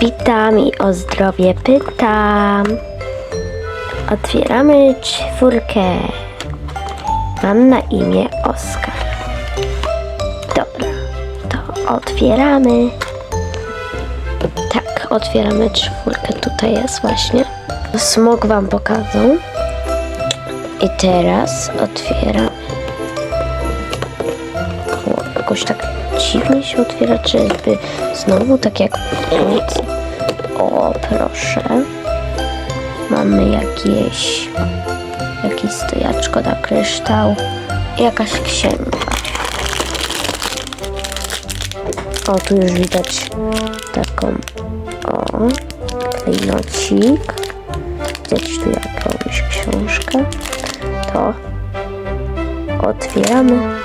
Witam i o zdrowie pytam. Otwieramy czwórkę. Mam na imię Oskar. Dobra, to otwieramy. Tak, otwieramy czwórkę. Tutaj jest właśnie. Smok wam pokazał. I teraz otwieram. O, jakoś tak dziwnie się otwiera, czy jakby znowu tak jak nic. O, proszę. Mamy jakieś jakieś stojaczko na kryształ. Jakaś księga. O, tu już widać taką o, klejnocik. Widać tu jakąś książkę. To otwieramy.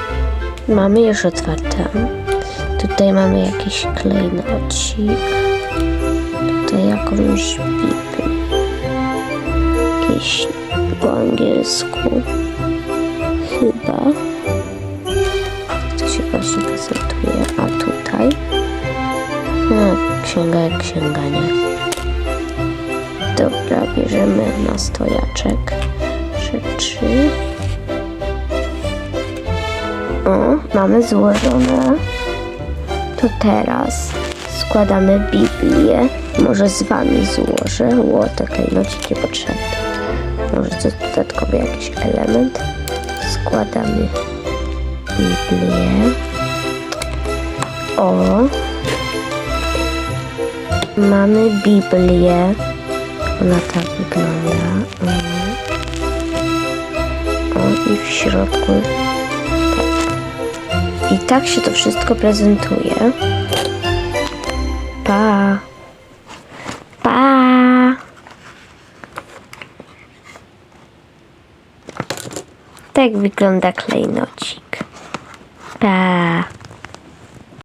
Mamy już otwarte. Tutaj mamy jakiś klejnocik. Tutaj jakąś Biblię. Jakieś po angielsku. Chyba. To się właśnie prezentuje. A tutaj? No, księga jak księga, nie? Dobra, bierzemy na stojaczek rzeczy. O, mamy złożone. To teraz składamy Biblię. Może z wami złożę. Ło, te klejnociki potrzebne. Może to dodatkowy jakiś element. Składamy Biblię. O. Mamy Biblię. Ona tak wygląda. O, o i w środku i tak się to wszystko prezentuje. Pa. Pa. Tak wygląda klejnocik. Pa.